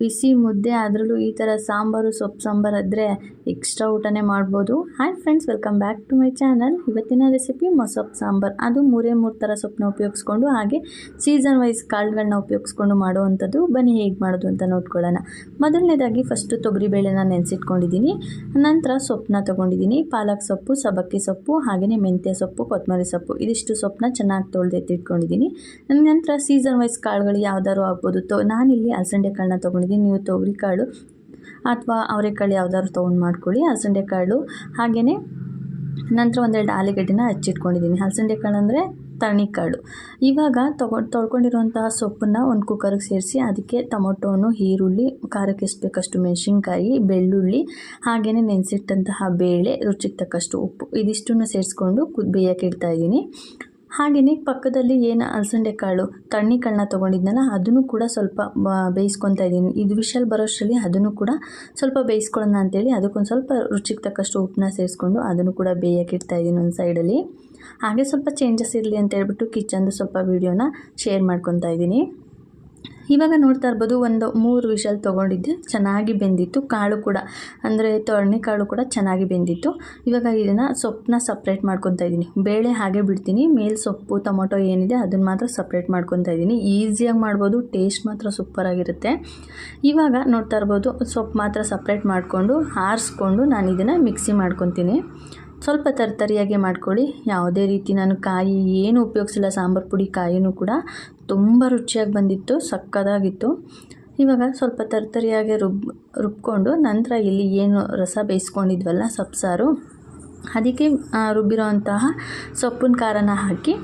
ಬಿಸಿ ಮುದ್ದೆ ಅದರಲ್ಲೂ ಈ ಥರ ಸಾಂಬಾರು, ಸೊಪ್ಪು ಸಾಂಬಾರು ಆದರೆ ಎಕ್ಸ್ಟ್ರಾ ಊಟನೇ ಮಾಡ್ಬೋದು. Hi friends welcome back to my channel ಇವತ್ತಿನ ರೆಸಿಪಿ ಮೊಸಪ್ ಸಾಂಬಾರು. ಅದು ಮೂರೇ ಮೂರು ಥರ ಸೊಪ್ಪನ್ನ ಉಪಯೋಗಿಸ್ಕೊಂಡು ಹಾಗೆ ಸೀಸನ್ ವೈಸ್ ಕಾಳುಗಳನ್ನ ಉಪಯೋಗಿಸ್ಕೊಂಡು ಮಾಡುವಂಥದ್ದು. ಬನ್ನಿ ಹೇಗೆ ಮಾಡೋದು ಅಂತ ನೋಡ್ಕೊಳ್ಳೋಣ. ಮೊದಲನೇದಾಗಿ ಫಸ್ಟು ತೊಗರಿಬೇಳೆನ ನೆನೆಸಿಟ್ಕೊಂಡಿದ್ದೀನಿ ನಂತರ ಸೊಪ್ಪನ್ನ ತೊಗೊಂಡಿದ್ದೀನಿ ಪಾಲಕ್ ಸೊಪ್ಪು, ಸಬ್ಬಕ್ಕಿ ಸೊಪ್ಪು ಹಾಗೆಯೇ ಮೆಂತ್ಯ ಸೊಪ್ಪು ಕೊತ್ತಂಬರಿ ಸೊಪ್ಪು ಇದಿಷ್ಟು ಸೊಪ್ಪನ್ನ ಚೆನ್ನಾಗಿ ತೊಳೆದು ಎತ್ತಿಟ್ಕೊಂಡಿದ್ದೀನಿ ನಂತರ ಸೀಸನ್ ವೈಸ್ ಕಾಳುಗಳು ಯಾವ್ದಾದ್ರು ಆಗ್ಬೋದು. ತೊ ನಾನಿಲ್ಲಿ ಅಲಸಂಡೆ ಕಾಳನ್ನ ತೊಗೊಂಡಿದ್ದೀನಿ ನೀವು ತೊಗರಿ ಕಾಳು ಅಥವಾ ಅವರೆಕಾಳು ಯಾವ್ದಾದ್ರು ತೊಗೊಂಡು ಮಾಡ್ಕೊಳ್ಳಿ. ಹಲಸಂಡೆ ಕಾಳು ಹಾಗೆಯೇ ನಂತರ ಒಂದೆರಡು ಆಲೂಗಡ್ಡೆನ ಹಚ್ಚಿಟ್ಕೊಂಡಿದ್ದೀನಿ. ಹಲಸಂಡೆ ಕಾಳು ಅಂದರೆ ತಣಿಕಾಳು ಇವಾಗ ತೊಗೊಂಡು ತೊಳ್ಕೊಂಡಿರುವಂತಹ ಸೊಪ್ಪನ್ನು ಒಂದು ಕುಕ್ಕರ್ಗೆ ಸೇರಿಸಿ ಅದಕ್ಕೆ ಟೊಮೊಟೊನು, ಈರುಳ್ಳಿ, ಖಾರಕ್ಕೆ ಎಷ್ಟು ಬೇಕಷ್ಟು ಮೆಣಸಿನ್ಕಾಯಿ, ಬೆಳ್ಳುಳ್ಳಿ ಹಾಗೆಯೇ ನೆನೆಸಿಟ್ಟಂತಹ ಬೇಳೆ, ರುಚಿಗೆ ತಕ್ಕಷ್ಟು ಉಪ್ಪು, ಇದಿಷ್ಟನ್ನು ಸೇರಿಸ್ಕೊಂಡು ಕುದ್ ಬೇಯಕ್ಕೆ ಇಡ್ತಾಯಿದ್ದೀನಿ ಹಾಗೆಯೇ ಪಕ್ಕದಲ್ಲಿ ಏನು ಅಲಸಂದೆ ಕಾಳು ತಣ್ಣಿ ತಗೊಂಡಿದ್ನಲ್ಲ, ಅದನ್ನು ಕೂಡ ಸ್ವಲ್ಪ ಬೇಯಿಸ್ಕೊತಾ ಇದ್ದೀನಿ. ಇದು ವಿಷಲ್ ಬರೋಷ್ಟರಲ್ಲಿ ಅದನ್ನು ಕೂಡ ಸ್ವಲ್ಪ ಬೇಯಿಸ್ಕೊಳ್ಳೋಣ ಅಂತೇಳಿ ಅದಕ್ಕೊಂದು ಸ್ವಲ್ಪ ರುಚಿಗೆ ತಕ್ಕಷ್ಟು ಉಪ್ಪನ್ನ ಸೇರಿಸ್ಕೊಂಡು ಅದನ್ನು ಕೂಡ ಬೇಯಕ್ಕೆ ಇಡ್ತಾಯಿದ್ದೀನಿ ಒಂದು ಸೈಡಲ್ಲಿ. ಹಾಗೆ ಸ್ವಲ್ಪ ಚೇಂಜಸ್ ಇರಲಿ ಅಂತ ಹೇಳ್ಬಿಟ್ಟು ಕಿಚನ್ದು ಸ್ವಲ್ಪ ವೀಡಿಯೋನ ಶೇರ್ ಮಾಡ್ಕೊತಾ ಇದ್ದೀನಿ. ಇವಾಗ ನೋಡ್ತಾ ಇರ್ಬೋದು ಒಂದು ಮೂರು ವಿಷಲ್ ತೊಗೊಂಡಿದ್ದೆ, ಚೆನ್ನಾಗಿ ಬೆಂದಿತ್ತು. ಕಾಳು ಕೂಡ, ಅಂದರೆ ತೊಣ್ಣೆ ಕಾಳು ಕೂಡ ಚೆನ್ನಾಗಿ ಬೆಂದಿತ್ತು. ಇವಾಗ ಇದನ್ನು ಸೊಪ್ಪನ್ನ ಸಪ್ರೇಟ್ ಮಾಡ್ಕೊತಾ ಇದ್ದೀನಿ. ಬೇಳೆ ಹಾಗೆ ಬಿಡ್ತೀನಿ. ಮೇಲೆ ಸೊಪ್ಪು, ಟೊಮೊಟೊ ಏನಿದೆ ಅದನ್ನು ಮಾತ್ರ ಸಪ್ರೇಟ್ ಮಾಡ್ಕೊತಾ ಇದ್ದೀನಿ. ಈಸಿಯಾಗಿ ಮಾಡ್ಬೋದು ಟೇಸ್ಟ್ ಮಾತ್ರ ಸೂಪರಾಗಿರುತ್ತೆ ಇವಾಗ ನೋಡ್ತಾ ಇರ್ಬೋದು, ಸೊಪ್ಪು ಮಾತ್ರ ಸಪ್ರೇಟ್ ಮಾಡಿಕೊಂಡು, ಆರಿಸ್ಕೊಂಡು ನಾನು ಇದನ್ನು ಮಿಕ್ಸಿ ಮಾಡ್ಕೊತೀನಿ. ಸ್ವಲ್ಪ ತರ್ತರಿಯಾಗೆ ಮಾಡ್ಕೊಳ್ಳಿ. ಯಾವುದೇ ರೀತಿ ನಾನು ಕಾಯಿ ಏನು ಉಪಯೋಗಿಸಿಲ್ಲ, ಸಾಂಬಾರು ಪುಡಿ ಕಾಯಿನೂ ಕೂಡ ತುಂಬ ರುಚಿಯಾಗಿ ಬಂದಿತ್ತು, ಸಕ್ಕದಾಗಿತ್ತು. ಇವಾಗ ಸ್ವಲ್ಪ ತರ್ತರಿಯಾಗೆ ರುಬ್, ರುಬ್ಕೊಂಡು ನಂತರ ಇಲ್ಲಿ ಏನು ರಸ ಬೇಯಿಸ್ಕೊಂಡಿದ್ವಲ್ಲ ಸೊಪ್ಪು ಸಾರು ಅದಕ್ಕೆ ರುಬ್ಬಿರೋ ಅಂತಹ ಸೊಪ್ಪಿನ ಖಾರನ ಹಾಕಿ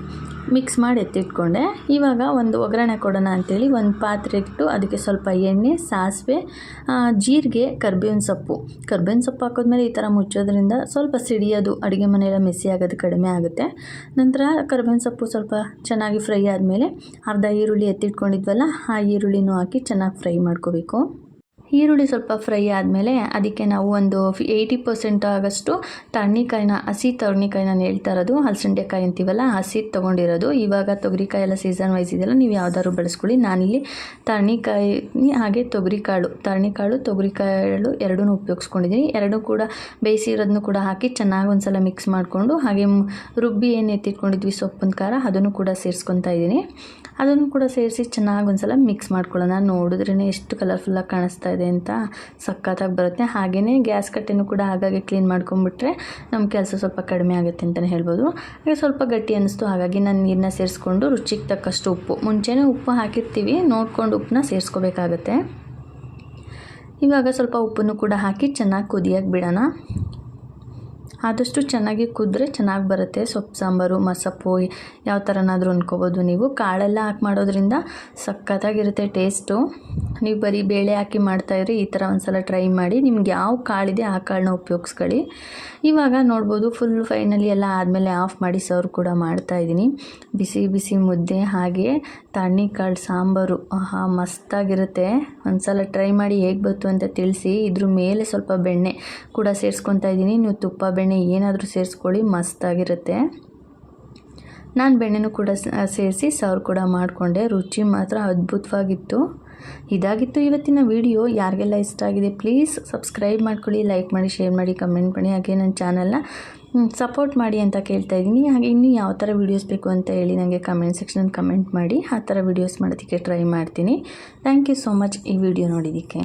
ಮಿಕ್ಸ್ ಮಾಡಿ ಎತ್ತಿಟ್ಕೊಂಡೆ. ಇವಾಗ ಒಂದು ಒಗ್ಗರಣೆ ಕೊಡೋಣ ಅಂಥೇಳಿ ಒಂದು ಪಾತ್ರೆ ಇಟ್ಟು ಅದಕ್ಕೆ ಸ್ವಲ್ಪ ಎಣ್ಣೆ, ಸಾಸಿವೆ ಜೀರಿಗೆ, ಕರ್ಬೇವಿನ ಸೊಪ್ಪು. ಕರ್ಬೇವಿನ ಸೊಪ್ಪು ಹಾಕಿದ್ಮೇಲೆ ಈ ಥರ ಮುಚ್ಚೋದ್ರಿಂದ ಸ್ವಲ್ಪ ಸಿಡಿಯೋದು, ಅಡುಗೆ ಮನೆಯೆಲ್ಲ ಮೆಸಿ ಆಗೋದು ಕಡಿಮೆ ಆಗುತ್ತೆ. ನಂತರ ಕರ್ಬೇವಿನ ಸೊಪ್ಪು ಸ್ವಲ್ಪ ಚೆನ್ನಾಗಿ ಫ್ರೈ ಆದಮೇಲೆ ಅರ್ಧ ಈರುಳ್ಳಿ ಎತ್ತಿಟ್ಕೊಂಡಿದ್ವಲ್ಲ, ಆ ಈರುಳ್ಳಿನೂ ಹಾಕಿ ಚೆನ್ನಾಗಿ ಫ್ರೈ ಮಾಡ್ಕೋಬೇಕು. ಈರುಳ್ಳಿ ಸ್ವಲ್ಪ ಫ್ರೈ ಆದಮೇಲೆ ಅದಕ್ಕೆ ನಾವು ಒಂದು ಏಯ್ಟಿ ಪರ್ಸೆಂಟ್ ಆಗಷ್ಟು ತಣ್ಣಿಕಾಯಿನ ಹಸಿ ತಣ್ಣಿಕಾಯಿನ ಹೇಳ್ತಾ ಇರೋದು. ಹಲಸಂಡೆಕಾಯಿ ಅಂತೀವಲ್ಲ, ಹಸಿ ತೊಗೊಂಡಿರೋದು. ಇವಾಗ ತೊಗರಿಕಾಯಿ ಎಲ್ಲ ಸೀಸನ್ ವೈಸ್ ಇದೆಯಲ್ಲ, ನೀವು ಯಾವ್ದಾದ್ರು ಬಳಸ್ಕೊಳ್ಳಿ. ನಾನಿಲ್ಲಿ ತಣ್ಣಿಕಾಯಿ ಹಾಗೆ ತೊಗರಿಕಾಳು ತರಣಿಕಾಳು ತೊಗರಿಕಾಳು ಎರಡೂ ಉಪಯೋಗಿಸ್ಕೊಂಡಿದ್ದೀನಿ. ಎರಡೂ ಕೂಡ ಬೇಯಿಸಿರೋದನ್ನು ಕೂಡ ಹಾಕಿ ಚೆನ್ನಾಗಿ ಒಂದು ಸಲ ಮಿಕ್ಸ್ ಮಾಡಿಕೊಂಡು, ಹಾಗೆ ರುಬ್ಬಿ ಏನು ಎತ್ತಿಟ್ಕೊಂಡಿದ್ವಿ, ಸೊಪ್ಪಿನ ಖಾರ, ಅದನ್ನು ಕೂಡ ಸೇರಿಸ್ಕೊತಾ ಇದ್ದೀನಿ. ಅದನ್ನು ಕೂಡ ಸೇರಿಸಿ ಚೆನ್ನಾಗಿ ಒಂದು ಸಲ ಮಿಕ್ಸ್ ಮಾಡ್ಕೊಳ್ಳೋಣ. ನೋಡಿದ್ರೇ ಎಷ್ಟು ಕಲರ್ಫುಲ್ಲಾಗಿ ಕಾಣಿಸ್ತಾ ಇದೆ. ಅಂತ ಸಖತ್ತಾಗಿ ಬರುತ್ತೆ. ಹಾಗೆಯೇ ಗ್ಯಾಸ್ ಕಟ್ಟೆನೂ ಕೂಡ ಹಾಗಾಗಿ ಕ್ಲೀನ್ ಮಾಡ್ಕೊಂಬಿಟ್ರೆ ನಮ್ಮ ಕೆಲಸ ಸ್ವಲ್ಪ ಕಡಿಮೆ ಆಗುತ್ತೆ ಅಂತಲೇ ಹೇಳ್ಬೋದು. ಹಾಗೆ ಸ್ವಲ್ಪ ಗಟ್ಟಿ ಅನ್ನಿಸ್ತು, ಹಾಗಾಗಿ ನಾನು ನೀರನ್ನ ಸೇರಿಸ್ಕೊಂಡು ರುಚಿಗೆ ತಕ್ಕಷ್ಟು ಉಪ್ಪು. ಮುಂಚೆನೇ ಉಪ್ಪು ಹಾಕಿರ್ತೀವಿ, ನೋಡ್ಕೊಂಡು ಉಪ್ಪನ್ನ ಸೇರಿಸ್ಕೋಬೇಕಾಗತ್ತೆ. ಇವಾಗ ಸ್ವಲ್ಪ ಉಪ್ಪನ್ನು ಕೂಡ ಹಾಕಿ ಚೆನ್ನಾಗಿ ಕುದಿಯೋಕೆ ಬಿಡೋಣ. ಆದಷ್ಟು ಚೆನ್ನಾಗಿ ಕುದ್ರೆ ಚೆನ್ನಾಗಿ ಬರುತ್ತೆ. ಸೊಪ್ಪು, ಸಾಂಬಾರು ಮಸಪ್ಪು ಯಾವ ಥರನಾದರೂ ಅಂದ್ಕೋಬೋದು ನೀವು. ಕಾಳೆಲ್ಲ ಹಾಕಿ ಮಾಡೋದ್ರಿಂದ ಸಖತ್ತಾಗಿರುತ್ತೆ ಟೇಸ್ಟು. ನೀವು ಬರೀ ಬೇಳೆ ಹಾಕಿ ಮಾಡ್ತಾಯಿದ್ರೆ ಈ ಥರ ಒಂದು ಸಲ ಟ್ರೈ ಮಾಡಿ. ನಿಮ್ಗೆ ಯಾವ ಕಾಳಿದೆ ಆ ಕಾಳನ್ನ ಉಪಯೋಗಿಸ್ಕೊಳ್ಳಿ. ಇವಾಗ ನೋಡ್ಬೋದು ಫುಲ್ ಫೈನಲಿ ಎಲ್ಲ ಆದಮೇಲೆ ಆಫ್ ಮಾಡಿ ಸರ್ವ್ ಕೂಡ ಮಾಡ್ತಾಯಿದ್ದೀನಿ ಬಿಸಿ ಬಿಸಿ ಮುದ್ದೆ, ಹಾಗೆ ಕಾಳು, ಸಾಂಬಾರು, ಆಹಾ, ಮಸ್ತಾಗಿರುತ್ತೆ. ಒಂದು ಸಲ ಟ್ರೈ ಮಾಡಿ ಹೇಗೆ ಬಂತು ಅಂತ ತಿಳಿಸಿ. ಇದ್ರ ಮೇಲೆ ಸ್ವಲ್ಪ ಬೆಣ್ಣೆ ಕೂಡ ಸೇರಿಸ್ಕೊತಾ ಇದ್ದೀನಿ. ನೀವು ತುಪ್ಪ, ಬೆಣ್ಣೆ ಏನಾದರೂ ಸೇರಿಸ್ಕೊಳ್ಳಿ, ಮಸ್ತಾಗಿರುತ್ತೆ. ನಾನು ಬೆಣ್ಣೆನೂ ಕೂಡ ಸೇರಿಸಿ ಸರ್ವ್ ಕೂಡ ಮಾಡಿಕೊಂಡೆ. ರುಚಿ ಮಾತ್ರ ಅದ್ಭುತವಾಗಿತ್ತು. ಇದಾಗಿತ್ತು ಇವತ್ತಿನ ವಿಡಿಯೋ. ಯಾರಿಗೆಲ್ಲ ಇಷ್ಟ ಆಗಿದೆ ಪ್ಲೀಸ್ ಸಬ್ಸ್ಕ್ರೈಬ್ ಮಾಡ್ಕೊಳ್ಳಿ ಲೈಕ್ ಮಾಡಿ ಶೇರ್ ಮಾಡಿ ಕಮೆಂಟ್ ಮಾಡಿ. ಹಾಗೆ ನನ್ನ ಚಾನಲ್ನ ಸಪೋರ್ಟ್ ಮಾಡಿ ಅಂತ ಕೇಳ್ತಾ ಇದ್ದೀನಿ. ಹಾಗೆ ಇನ್ನೂ ಯಾವ ಥರ ವೀಡಿಯೋಸ್ ಬೇಕು ಅಂತ ಹೇಳಿ ನನಗೆ ಕಮೆಂಟ್ ಸೆಕ್ಷನಲ್ಲಿ ಕಮೆಂಟ್ ಮಾಡಿ, ಆ ಥರ ವೀಡಿಯೋಸ್ ಮಾಡೋದಕ್ಕೆ ಟ್ರೈ ಮಾಡ್ತೀನಿ. ಥ್ಯಾಂಕ್ ಯು ಸೋ ಮಚ್ ಈ ವಿಡಿಯೋ ನೋಡಿದ್ದಕ್ಕೆ.